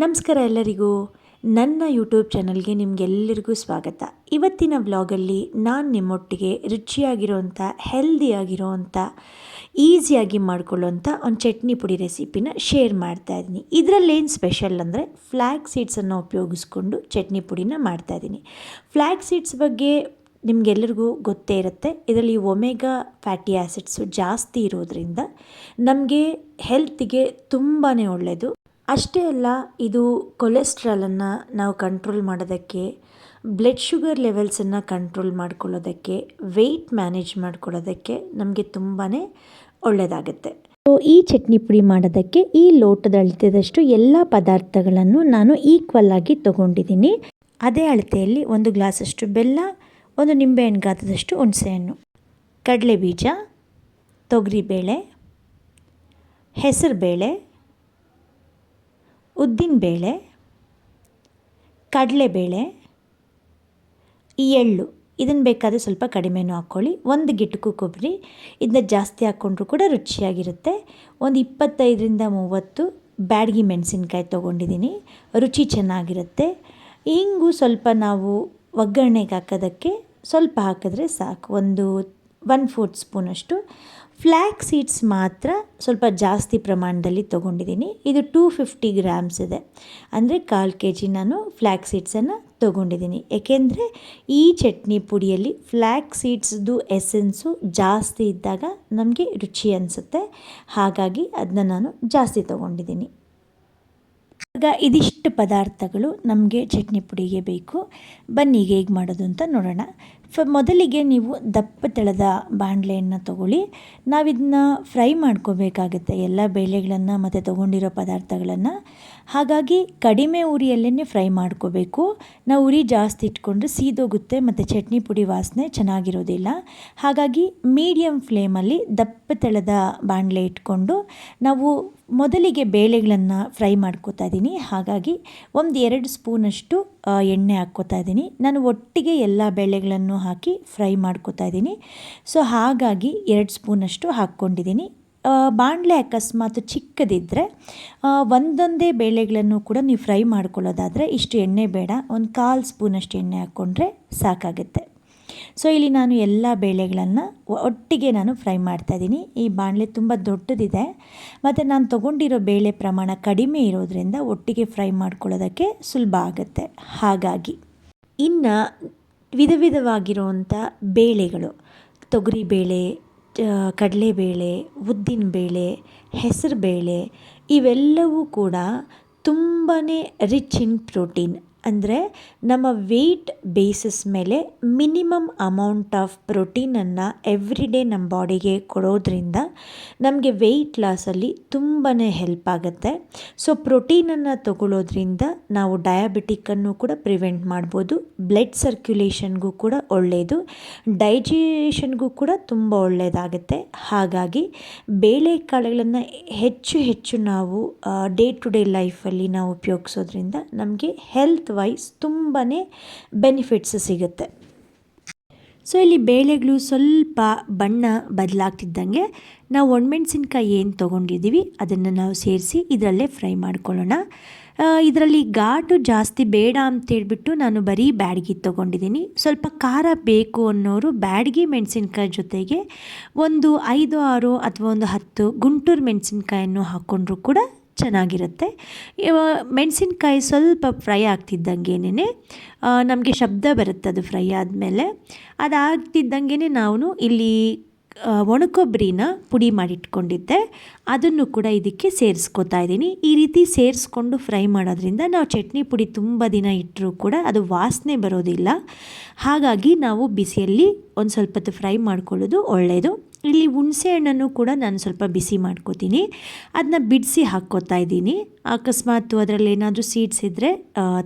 ನಮಸ್ಕಾರ ಎಲ್ಲರಿಗೂ. ನನ್ನ ಯೂಟ್ಯೂಬ್ ಚಾನಲ್ಗೆ ನಿಮಗೆಲ್ಲರಿಗೂ ಸ್ವಾಗತ. ಇವತ್ತಿನ ವ್ಲಾಗಲ್ಲಿ ನಾನು ನಿಮ್ಮೊಟ್ಟಿಗೆ ರುಚಿಯಾಗಿರೋವಂಥ ಹೆಲ್ದಿಯಾಗಿರೋವಂಥ ಈಸಿಯಾಗಿ ಮಾಡ್ಕೊಳ್ಳೋವಂಥ ಒಂದು ಚಟ್ನಿ ಪುಡಿ ರೆಸಿಪಿನ ಶೇರ್ ಮಾಡ್ತಾ ಇದ್ದೀನಿ. ಇದರಲ್ಲೇನು ಸ್ಪೆಷಲ್ ಅಂದರೆ ಫ್ಲ್ಯಾಗ್ ಸೀಡ್ಸನ್ನು ಉಪಯೋಗಿಸ್ಕೊಂಡು ಚಟ್ನಿ ಪುಡಿನ ಮಾಡ್ತಾ ಇದ್ದೀನಿ. ಫ್ಲ್ಯಾಗ್ ಸೀಡ್ಸ್ ಬಗ್ಗೆ ನಿಮಗೆಲ್ಲರಿಗೂ ಗೊತ್ತೇ ಇರುತ್ತೆ. ಇದರಲ್ಲಿ ಒಮೆಗಾ ಫ್ಯಾಟಿ ಆ್ಯಸಿಡ್ಸು ಜಾಸ್ತಿ ಇರೋದ್ರಿಂದ ನಮಗೆ ಹೆಲ್ತಿಗೆ ತುಂಬಾ ಒಳ್ಳೆಯದು ಅಷ್ಟೇ ಅಲ್ಲ, ಇದು ಕೊಲೆಸ್ಟ್ರಾಲನ್ನು ನಾವು ಕಂಟ್ರೋಲ್ ಮಾಡೋದಕ್ಕೆ ಬ್ಲಡ್ ಶುಗರ್ ಲೆವೆಲ್ಸನ್ನು ಕಂಟ್ರೋಲ್ ಮಾಡ್ಕೊಳ್ಳೋದಕ್ಕೆ ವೆಯ್ಟ್ ಮ್ಯಾನೇಜ್ ಮಾಡ್ಕೊಳ್ಳೋದಕ್ಕೆ ನಮಗೆ ತುಂಬಾ ಒಳ್ಳೆಯದಾಗುತ್ತೆ ಸೊ ಈ ಚಟ್ನಿ ಪುಡಿ ಮಾಡೋದಕ್ಕೆ ಈ ಲೋಟದ ಅಳತೆದಷ್ಟು ಎಲ್ಲ ಪದಾರ್ಥಗಳನ್ನು ನಾನು ಈಕ್ವಲ್ ಆಗಿ ತೊಗೊಂಡಿದ್ದೀನಿ. ಅದೇ ಅಳತೆಯಲ್ಲಿ ಒಂದು ಗ್ಲಾಸಷ್ಟು ಬೆಲ್ಲ, ಒಂದು ನಿಂಬೆಹಣ್ಣು ಗಾತ್ರದಷ್ಟು ಹುಣಸೆಹಣ್ಣು ಕಡಲೆ ಬೀಜ ತೊಗರಿಬೇಳೆ, ಹೆಸರುಬೇಳೆ ಉದ್ದಿನಬೇಳೆ ಕಡಲೆಬೇಳೆ ಈ ಎಳ್ಳು. ಇದನ್ನು ಬೇಕಾದರೆ ಸ್ವಲ್ಪ ಕಡಿಮೆನೂ ಹಾಕ್ಕೊಳ್ಳಿ. ಒಂದು ಗಿಟ್ಟು ಕೊಬ್ಬರಿ, ಇದನ್ನ ಜಾಸ್ತಿ ಹಾಕ್ಕೊಂಡ್ರೂ ಕೂಡ ರುಚಿಯಾಗಿರುತ್ತೆ. ಒಂದು ಇಪ್ಪತ್ತೈದರಿಂದ ಮೂವತ್ತು ಬ್ಯಾಡಗಿ ಮೆಣಸಿನ್ಕಾಯಿ ತೊಗೊಂಡಿದ್ದೀನಿ. ರುಚಿ ಚೆನ್ನಾಗಿರುತ್ತೆ. ಹಿಂಗು ಸ್ವಲ್ಪ ನಾವು ಒಗ್ಗರಣೆಗೆ ಹಾಕೋದಕ್ಕೆ ಸ್ವಲ್ಪ ಹಾಕಿದ್ರೆ ಸಾಕು. ಒಂದು ಒನ್ ಫೋರ್ತ್ ಸ್ಪೂನಷ್ಟು ಫ್ಲ್ಯಾಕ್ ಸೀಡ್ಸ್ ಮಾತ್ರ ಸ್ವಲ್ಪ ಜಾಸ್ತಿ ಪ್ರಮಾಣದಲ್ಲಿ ತೊಗೊಂಡಿದ್ದೀನಿ. ಇದು ಟೂ ಫಿಫ್ಟಿ ಗ್ರಾಮ್ಸ್ ಇದೆ. ಅಂದರೆ ಕಾಲು ಕೆ ಜಿ ನಾನು ಫ್ಲ್ಯಾಕ್ ಸೀಡ್ಸನ್ನು ತೊಗೊಂಡಿದ್ದೀನಿ. ಏಕೆಂದರೆ ಈ ಚಟ್ನಿ ಪುಡಿಯಲ್ಲಿ ಫ್ಲ್ಯಾಕ್ ಸೀಡ್ಸ್ದು ಎಸೆನ್ಸು ಜಾಸ್ತಿ ಇದ್ದಾಗ ನಮಗೆ ರುಚಿ ಅನಿಸುತ್ತೆ. ಹಾಗಾಗಿ ಅದನ್ನ ನಾನು ಜಾಸ್ತಿ ತೊಗೊಂಡಿದ್ದೀನಿ. ಆಗ ಇದಿಷ್ಟು ಪದಾರ್ಥಗಳು ನಮಗೆ ಚಟ್ನಿ ಪುಡಿಗೆ ಬೇಕು. ಬನ್ನಿ ಹೇಗೆ ಮಾಡೋದು ಅಂತ ನೋಡೋಣ. ಫ ಮೊದಲಿಗೆ ನೀವು ದಪ್ಪ ತೆಳೆದ ಬಾಣಲೆಯನ್ನು ತಗೊಳ್ಳಿ. ನಾವಿದನ್ನ ಫ್ರೈ ಮಾಡ್ಕೋಬೇಕಾಗುತ್ತೆ ಎಲ್ಲ ಬೇಳೆಗಳನ್ನು ಮತ್ತು ತೊಗೊಂಡಿರೋ ಪದಾರ್ಥಗಳನ್ನು. ಹಾಗಾಗಿ ಕಡಿಮೆ ಉರಿಯಲ್ಲೇ ಫ್ರೈ ಮಾಡ್ಕೋಬೇಕು. ನಾವು ಉರಿ ಜಾಸ್ತಿ ಇಟ್ಕೊಂಡ್ರೆ ಸೀದೋಗುತ್ತೆ ಮತ್ತು ಚಟ್ನಿ ಪುಡಿ ವಾಸನೆ ಚೆನ್ನಾಗಿರೋದಿಲ್ಲ. ಹಾಗಾಗಿ ಮೀಡಿಯಮ್ ಫ್ಲೇಮಲ್ಲಿ ದಪ್ಪ ತೆಳದ ಬಾಣಲೆ ಇಟ್ಕೊಂಡು ನಾವು ಮೊದಲಿಗೆ ಬೇಳೆಗಳನ್ನು ಫ್ರೈ ಮಾಡ್ಕೋತಾ ಇದ್ದೀನಿ. ಹಾಗಾಗಿ ಒಂದು ಎರಡು ಸ್ಪೂನಷ್ಟು ಎಣ್ಣೆ ಹಾಕ್ಕೋತಾ ಇದ್ದೀನಿ. ನಾನು ಒಟ್ಟಿಗೆ ಎಲ್ಲ ಬೇಳೆಗಳನ್ನು ಹಾಕಿ ಫ್ರೈ ಮಾಡ್ಕೋತಾ ಇದ್ದೀನಿ. ಸೊ ಹಾಗಾಗಿ ಎರಡು ಸ್ಪೂನಷ್ಟು ಹಾಕ್ಕೊಂಡಿದ್ದೀನಿ. ಬಾಣಲೆ ಅಕಸ್ಮಾತ್ ಚಿಕ್ಕದಿದ್ದರೆ ಒಂದೊಂದೇ ಬೇಳೆಗಳನ್ನು ಕೂಡ ನೀವು ಫ್ರೈ ಮಾಡ್ಕೊಳ್ಳೋದಾದರೆ ಇಷ್ಟು ಎಣ್ಣೆ ಬೇಡ, ಒಂದು ಕಾಲು ಸ್ಪೂನಷ್ಟು ಎಣ್ಣೆ ಹಾಕ್ಕೊಂಡ್ರೆ ಸಾಕಾಗುತ್ತೆ. ಸೊ, ಇಲ್ಲಿ ನಾನು ಎಲ್ಲ ಬೇಳೆಗಳನ್ನು ಒಟ್ಟಿಗೆ ನಾನು ಫ್ರೈ ಮಾಡ್ತಾಯಿದ್ದೀನಿ ಈ ಬಾಣಲೆ ತುಂಬ ದೊಡ್ಡದಿದೆ, ಮತ್ತು ನಾನು ತೊಗೊಂಡಿರೋ ಬೇಳೆ ಪ್ರಮಾಣ ಕಡಿಮೆ ಇರೋದರಿಂದ ಒಟ್ಟಿಗೆ ಫ್ರೈ ಮಾಡ್ಕೊಳ್ಳೋದಕ್ಕೆ ಸುಲಭ ಆಗುತ್ತೆ. ಹಾಗಾಗಿ, ಇನ್ನು ವಿಧ ವಿಧವಾಗಿರುವಂಥ ಬೇಳೆಗಳು, ತೊಗರಿಬೇಳೆ ಕಡಲೆಬೇಳೆ ಉದ್ದಿನಬೇಳೆ ಹೆಸರುಬೇಳೆ ಇವೆಲ್ಲವೂ ಕೂಡ ತುಂಬಾ ರಿಚ್ ಇನ್ ಪ್ರೋಟೀನ್ ಅಂದರೆ ನಮ್ಮ ವೆಯ್ಟ್ ಬೇಸಿಸ್ ಮೇಲೆ ಮಿನಿಮಮ್ ಅಮೌಂಟ್ ಆಫ್ ಪ್ರೋಟೀನನ್ನು ಎವ್ರಿ ಡೇ ನಮ್ಮ ಬಾಡಿಗೆ ಕೊಡೋದ್ರಿಂದ ನಮಗೆ ವೆಯ್ಟ್ ಲಾಸಲ್ಲಿ ತುಂಬಾ ಹೆಲ್ಪ್ ಆಗುತ್ತೆ. ಸೊ ಪ್ರೋಟೀನನ್ನು ತಗೊಳ್ಳೋದ್ರಿಂದ ನಾವು ಡಯಾಬಿಟಿಕ್ಕನ್ನು ಕೂಡ ಪ್ರಿವೆಂಟ್ ಮಾಡ್ಬೋದು. ಬ್ಲಡ್ ಸರ್ಕ್ಯುಲೇಷನ್ಗೂ ಕೂಡ ಒಳ್ಳೆಯದು ಡೈಜೇಷನ್ಗೂ ಕೂಡ ತುಂಬ ಒಳ್ಳೆಯದಾಗುತ್ತೆ ಹಾಗಾಗಿ ಬೇಳೆಕಾಳುಗಳನ್ನು ಹೆಚ್ಚು ಹೆಚ್ಚು ನಾವು ಡೇ ಟು ಡೇ ಲೈಫಲ್ಲಿ ನಾವು ಉಪಯೋಗಿಸೋದ್ರಿಂದ ನಮಗೆ ಹೆಲ್ತ್ ವೈಸ್ ತುಂಬಾ ಬೆನಿಫಿಟ್ಸ್ ಸಿಗುತ್ತೆ. ಸೊ ಇಲ್ಲಿ ಬೇಳೆಗಳು ಸ್ವಲ್ಪ ಬಣ್ಣ ಬದಲಾಗ್ತಿದ್ದಂಗೆ ನಾವು ಒಣಮೆಣ್ಸಿನ್ಕಾಯಿ ಏನು ತೊಗೊಂಡಿದ್ದೀವಿ, ಅದನ್ನು ನಾವು ಸೇರಿಸಿ ಇದರಲ್ಲೇ ಫ್ರೈ ಮಾಡ್ಕೊಳ್ಳೋಣ. ಇದರಲ್ಲಿ ಘಾಟು ಜಾಸ್ತಿ ಬೇಡ ಅಂತೇಳ್ಬಿಟ್ಟು ನಾನು ಬರೀ ಬ್ಯಾಡಗಿ ತೊಗೊಂಡಿದ್ದೀನಿ. ಸ್ವಲ್ಪ ಖಾರ ಬೇಕು ಅನ್ನೋರು ಬ್ಯಾಡ್ಗಿ ಮೆಣಸಿನ್ಕಾಯಿ ಜೊತೆಗೆ ಒಂದು ಐದು, ಆರು ಅಥವಾ ಒಂದು ಹತ್ತು ಗುಂಟೂರು ಮೆಣಸಿನ್ಕಾಯನ್ನು ಹಾಕ್ಕೊಂಡ್ರೂ ಕೂಡ ಚೆನ್ನಾಗಿರುತ್ತೆ. ಮೆಣಸಿನ್ಕಾಯಿ ಸ್ವಲ್ಪ ಫ್ರೈ ಆಗ್ತಿದ್ದಂಗೆನೇ ನಮಗೆ ಶಬ್ದ ಬರುತ್ತೆ ಅದು ಫ್ರೈ ಆದಮೇಲೆ. ಅದಾಗ್ತಿದ್ದಂಗೆ ನಾವು ಇಲ್ಲಿ ಒಣಕೊಬ್ಬರಿನ ಪುಡಿ ಮಾಡಿಟ್ಕೊಂಡಿದ್ದೆ. ಅದನ್ನು ಕೂಡ ಇದಕ್ಕೆ ಸೇರಿಸ್ಕೊತಾ ಇದ್ದೀನಿ. ಈ ರೀತಿ ಸೇರಿಸ್ಕೊಂಡು ಫ್ರೈ ಮಾಡೋದ್ರಿಂದ ನಾವು ಚಟ್ನಿ ಪುಡಿ ತುಂಬ ದಿನ ಇಟ್ಟರೂ ಕೂಡ ಅದು ವಾಸನೆ ಬರೋದಿಲ್ಲ. ಹಾಗಾಗಿ ನಾವು ಬಿಸಿಯಲ್ಲಿ ಒಂದು ಸ್ವಲ್ಪ ಹೊತ್ತು ಫ್ರೈ ಮಾಡ್ಕೊಳ್ಳೋದು ಒಳ್ಳೆಯದು ಇಲ್ಲಿ ಹುಣಸೆ ಹಣ್ಣನ್ನು ಕೂಡ ನಾನು ಸ್ವಲ್ಪ ಬಿಸಿ ಮಾಡ್ಕೋತೀನಿ. ಅದನ್ನ ಬಿಡಿಸಿ ಹಾಕ್ಕೋತಾ ಇದ್ದೀನಿ. ಅಕಸ್ಮಾತ್ ಅದರಲ್ಲಿ ಏನಾದರೂ ಸೀಡ್ಸ್ ಇದ್ದರೆ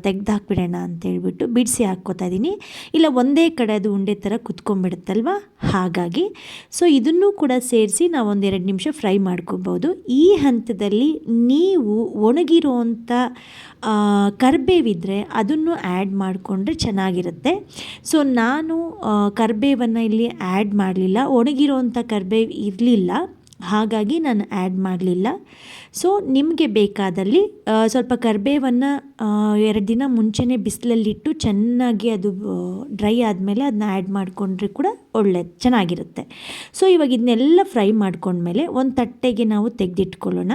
ತೆಗ್ದು ಹಾಕ್ಬಿಡೋಣ ಅಂತೇಳ್ಬಿಟ್ಟು ಬಿಡಿಸಿ ಹಾಕ್ಕೋತಾ ಇದ್ದೀನಿ. ಇಲ್ಲ, ಒಂದೇ ಕಡೆ ಅದು ಉಂಡೆ ಥರ ಕುತ್ಕೊಂಡ್ಬಿಡುತ್ತಲ್ವ? ಹಾಗಾಗಿ. ಸೊ ಇದನ್ನು ಕೂಡ ಸೇರಿಸಿ ನಾವು ಒಂದೆರಡು ನಿಮಿಷ ಫ್ರೈ ಮಾಡ್ಕೋಬೋದು. ಈ ಹಂತದಲ್ಲಿ ನೀವು ಒಣಗಿರುವಂಥ ಕರ್ಬೇವಿದ್ರೆ ಅದನ್ನು ಆ್ಯಡ್ ಮಾಡಿಕೊಂಡ್ರೆ ಚೆನ್ನಾಗಿರುತ್ತೆ. ಸೊ ನಾನು ಕರ್ಬೇವನ್ನು ಇಲ್ಲಿ ಆ್ಯಡ್ ಮಾಡಲಿಲ್ಲ. ಒಣಗಿರೋವಂಥ ಕರಿಬೇವು ಇರಲಿಲ್ಲ. ಹಾಗಾಗಿ ನಾನು ಆ್ಯಡ್ ಮಾಡಲಿಲ್ಲ. ಸೊ ನಿಮಗೆ ಬೇಕಾದಲ್ಲಿ ಸ್ವಲ್ಪ ಕರಿಬೇವನ್ನು ಎರಡು ದಿನ ಮುಂಚೆನೇ ಬಿಸಿಲಲ್ಲಿಟ್ಟು ಚೆನ್ನಾಗಿ ಅದು ಡ್ರೈ ಆದಮೇಲೆ ಅದನ್ನ ಆ್ಯಡ್ ಮಾಡಿಕೊಂಡ್ರೆ ಕೂಡ ಒಳ್ಳೆಯದು ಚೆನ್ನಾಗಿರುತ್ತೆ. ಸೊ ಇವಾಗ ಇದನ್ನೆಲ್ಲ ಫ್ರೈ ಮಾಡ್ಕೊಂಡ್ಮೇಲೆ ಒಂದು ತಟ್ಟೆಗೆ ನಾವು ತೆಗೆದಿಟ್ಕೊಳ್ಳೋಣ.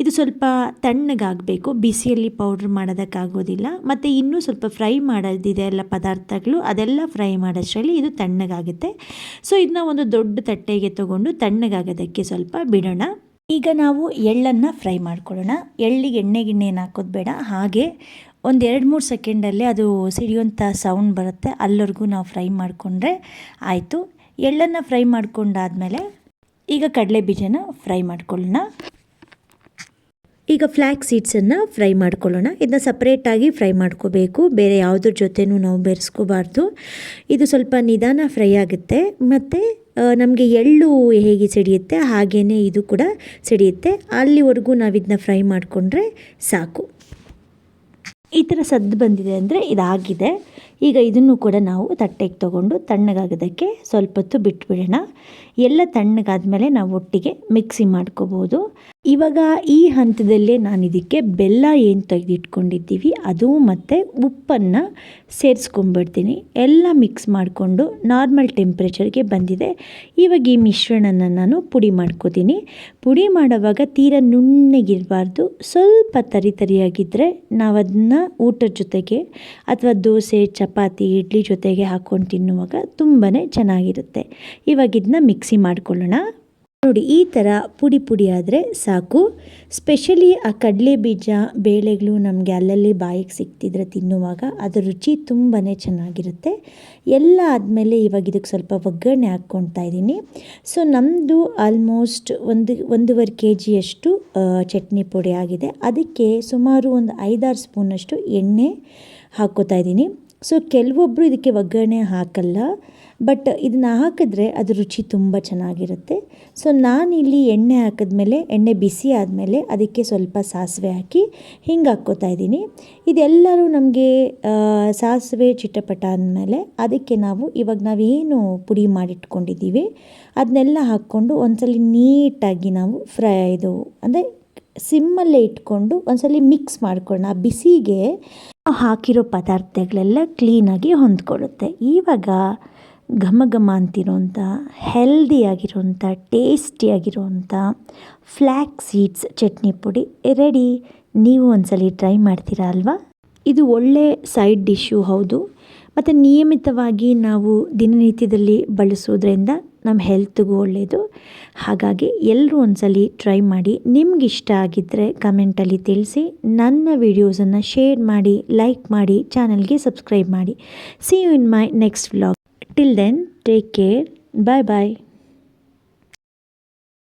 ಇದು ಸ್ವಲ್ಪ ತಣ್ಣಗಾಗಬೇಕು, ಬಿಸಿಯಲ್ಲಿ ಪೌಡ್ರ್ ಮಾಡೋದಕ್ಕಾಗೋದಿಲ್ಲ. ಮತ್ತು ಇನ್ನೂ ಸ್ವಲ್ಪ ಫ್ರೈ ಮಾಡೋದಿದೆ ಎಲ್ಲ ಪದಾರ್ಥಗಳು, ಅದೆಲ್ಲ ಫ್ರೈ ಮಾಡೋಷ್ಟರಲ್ಲಿ ಇದು ತಣ್ಣಗಾಗುತ್ತೆ. ಸೊ ಇದನ್ನ ಒಂದು ದೊಡ್ಡ ತಟ್ಟೆಗೆ ತೊಗೊಂಡು ತಣ್ಣಗಾಗೋದಕ್ಕೆ ಸ್ವಲ್ಪ ಬಿಡೋಣ. ಈಗ ನಾವು ಎಳ್ಳನ್ನು ಫ್ರೈ ಮಾಡ್ಕೊಳ್ಳೋಣ. ಎಳ್ಳಿಗೆ ಎಣ್ಣೆ ಗಿಣ್ಣೆ ಏನು ಹಾಕೋದು ಬೇಡ. ಹಾಗೆ ಒಂದು ಎರಡು ಮೂರು ಸೆಕೆಂಡಲ್ಲಿ ಅದು ಸಿಡಿಯುವಂಥ ಸೌಂಡ್ ಬರುತ್ತೆ. ಅಲ್ಲಿವರೆಗೂ ನಾವು ಫ್ರೈ ಮಾಡಿಕೊಂಡ್ರೆ ಆಯಿತು. ಎಳ್ಳನ್ನು ಫ್ರೈ ಮಾಡ್ಕೊಂಡಾದಮೇಲೆ ಈಗ ಕಡಲೆ ಬೀಜನ ಫ್ರೈ ಮಾಡ್ಕೊಳ್ಳೋಣ. ಈಗ ಫ್ಲ್ಯಾಕ್ ಸೀಡ್ಸನ್ನು ಫ್ರೈ ಮಾಡ್ಕೊಳ್ಳೋಣ. ಇದನ್ನ ಸಪ್ರೇಟಾಗಿ ಫ್ರೈ ಮಾಡ್ಕೋಬೇಕು. ಬೇರೆ ಯಾವುದ್ರ ಜೊತೆನೂ ನಾವು ಬೆರೆಸ್ಕೋಬಾರ್ದು. ಇದು ಸ್ವಲ್ಪ ನಿಧಾನ ಫ್ರೈ ಆಗುತ್ತೆ. ಮತ್ತು ನಮಗೆ ಎಳ್ಳು ಹೇಗೆ ಸಿಡಿಯುತ್ತೆ ಹಾಗೆಯೇ ಇದು ಕೂಡ ಸಿಡಿಯುತ್ತೆ. ಅಲ್ಲಿವರೆಗೂ ನಾವು ಇದನ್ನ ಫ್ರೈ ಮಾಡಿಕೊಂಡ್ರೆ ಸಾಕು. ಈ ಥರ ಸದ್ದು ಬಂದಿದೆ ಅಂದರೆ ಇದಾಗಿದೆ. ಈಗ ಇದನ್ನು ಕೂಡ ನಾವು ತಟ್ಟೆಗೆ ತಗೊಂಡು ತಣ್ಣಗಾಗೋದಕ್ಕೆ ಸ್ವಲ್ಪ ಹೊತ್ತು ಬಿಟ್ಬಿಡೋಣ. ಎಲ್ಲ ತಣ್ಣಗಾದ್ಮೇಲೆ ನಾವು ಒಟ್ಟಿಗೆ ಮಿಕ್ಸಿ ಮಾಡ್ಕೋಬೋದು. ಇವಾಗ ಈ ಹಂತದಲ್ಲೇ ನಾನು ಇದಕ್ಕೆ ಬೆಲ್ಲ ಏನು ತೆಗೆದಿಟ್ಕೊಂಡಿದ್ದೀವಿ, ಅದು ಮತ್ತು ಉಪ್ಪನ್ನು ಸೇರಿಸ್ಕೊಂಡ್ಬಿಡ್ತೀನಿ. ಎಲ್ಲ ಮಿಕ್ಸ್ ಮಾಡಿಕೊಂಡು ನಾರ್ಮಲ್ ಟೆಂಪ್ರೇಚರ್ಗೆ ಬಂದಿದೆ. ಇವಾಗ ಈ ಮಿಶ್ರಣನ ನಾನು ಪುಡಿ ಮಾಡ್ಕೋತೀನಿ. ಪುಡಿ ಮಾಡುವಾಗ ತೀರ ನುಣ್ಣಗಿರಬಾರ್ದು. ಸ್ವಲ್ಪ ತರಿ ತರಿಯಾಗಿದ್ದರೆ ನಾವು ಅದನ್ನ ಊಟದ ಜೊತೆಗೆ ಅಥವಾ ದೋಸೆ ಚಪಾತಿ ಇಡ್ಲಿ ಜೊತೆಗೆ ಹಾಕ್ಕೊಂಡು ತಿನ್ನುವಾಗ ತುಂಬಾ ಚೆನ್ನಾಗಿರುತ್ತೆ. ಇವಾಗ ಇದನ್ನ ಮಿಕ್ಸಿ ಮಾಡ್ಕೊಳ್ಳೋಣ. ನೋಡಿ, ಈ ಥರ ಪುಡಿ ಪುಡಿ ಆದರೆ ಸಾಕು. ಸ್ಪೆಷಲಿ ಆ ಕಡಲೆ ಬೀಜ, ಬೇಳೆಗಳು ನಮಗೆ ಅಲ್ಲಲ್ಲಿ ಬಾಯಿಗೆ ಸಿಕ್ತಿದ್ರೆ ತಿನ್ನುವಾಗ ಅದರ ರುಚಿ ತುಂಬಾ ಚೆನ್ನಾಗಿರುತ್ತೆ. ಎಲ್ಲ ಆದಮೇಲೆ ಇವಾಗ ಇದಕ್ಕೆ ಸ್ವಲ್ಪ ಒಗ್ಗರಣೆ ಹಾಕ್ಕೊಳ್ತಾ ಇದ್ದೀನಿ. ಸೊ ನಮ್ಮದು ಆಲ್ಮೋಸ್ಟ್ ಒಂದು, ಒಂದೂವರೆ ಕೆ ಜಿಯಷ್ಟು ಚಟ್ನಿ ಪುಡಿ ಆಗಿದೆ. ಅದಕ್ಕೆ ಸುಮಾರು ಒಂದು ಐದಾರು ಸ್ಪೂನಷ್ಟು ಎಣ್ಣೆ ಹಾಕ್ಕೋತಾ ಇದ್ದೀನಿ. ಸೊ ಕೆಲವೊಬ್ಬರು ಇದಕ್ಕೆ ಒಗ್ಗರಣೆ ಹಾಕಲ್ಲ ಬಟ್ ಇದನ್ನ ಹಾಕಿದ್ರೆ ಅದು ರುಚಿ ತುಂಬ ಚೆನ್ನಾಗಿರುತ್ತೆ. ಸೊ ನಾನಿಲ್ಲಿ ಎಣ್ಣೆ ಹಾಕಿದ್ಮೇಲೆ, ಎಣ್ಣೆ ಬಿಸಿ ಆದಮೇಲೆ ಅದಕ್ಕೆ ಸ್ವಲ್ಪ ಸಾಸಿವೆ ಹಾಕಿ ಹಿಂಗೆ ಹಾಕ್ಕೋತಾ ಇದ್ದೀನಿ. ಇದೆಲ್ಲರೂ ನಮಗೆ ಸಾಸಿವೆ ಚಿಟಪಟ ಅಂದಮೇಲೆ ಅದಕ್ಕೆ ನಾವು ಇವಾಗ ನಾವೇನು ಪುಡಿ ಮಾಡಿಟ್ಕೊಂಡಿದ್ದೀವಿ, ಅದನ್ನೆಲ್ಲ ಹಾಕ್ಕೊಂಡು ಒಂದ್ಸಲ ನೀಟಾಗಿ ನಾವು ಫ್ರೈ ಇದು, ಅಂದರೆ ಸಿಮ್ಮಲ್ಲೇ ಇಟ್ಕೊಂಡು ಒಂದ್ಸಲಿ ಮಿಕ್ಸ್ ಮಾಡ್ಕೊಳ್ಳೋಣ. ಆ ಬಿಸಿಗೆ ಹಾಕಿರೋ ಪದಾರ್ಥಗಳೆಲ್ಲ ಕ್ಲೀನಾಗಿ ಹೊಂದ್ಕೊಳ್ಳುತ್ತೆ. ಇವಾಗ ಘಮ ಘಮ ಅಂತಿರೋಂಥ ಹೆಲ್ದಿಯಾಗಿರೋಂಥ ಟೇಸ್ಟಿಯಾಗಿರೋಂಥ ಫ್ಲ್ಯಾಕ್ ಸೀಡ್ಸ್ ಚಟ್ನಿ ಪುಡಿ ರೆಡಿ ನೀವು ಒಂದ್ಸಲಿ ಟ್ರೈ ಮಾಡ್ತೀರಾ ಅಲ್ವಾ? ಇದು ಒಳ್ಳೆ ಸೈಡ್ ಡಿಶ್ಶು ಹೌದು. ಮತ್ತು ನಿಯಮಿತವಾಗಿ ನಾವು ದಿನನಿತ್ಯದಲ್ಲಿ ಬಳಸೋದ್ರಿಂದ ನಮ್ಮ ಹೆಲ್ತ್ಗೂ ಒಳ್ಳೆಯದು ಹಾಗಾಗಿ ಎಲ್ಲರೂ ಒಂದ್ಸಲ ಟ್ರೈ ಮಾಡಿ. ನಿಮ್ಗೆ ಇಷ್ಟ ಆಗಿದ್ದರೆ ಕಮೆಂಟಲ್ಲಿ ತಿಳಿಸಿ. ನನ್ನ ವಿಡಿಯೋಸನ್ನು ಶೇರ್ ಮಾಡಿ ಲೈಕ್ ಮಾಡಿ ಚಾನಲ್ಗೆ ಸಬ್ಸ್ಕ್ರೈಬ್ ಮಾಡಿ. See you in my next vlog till then take care bye bye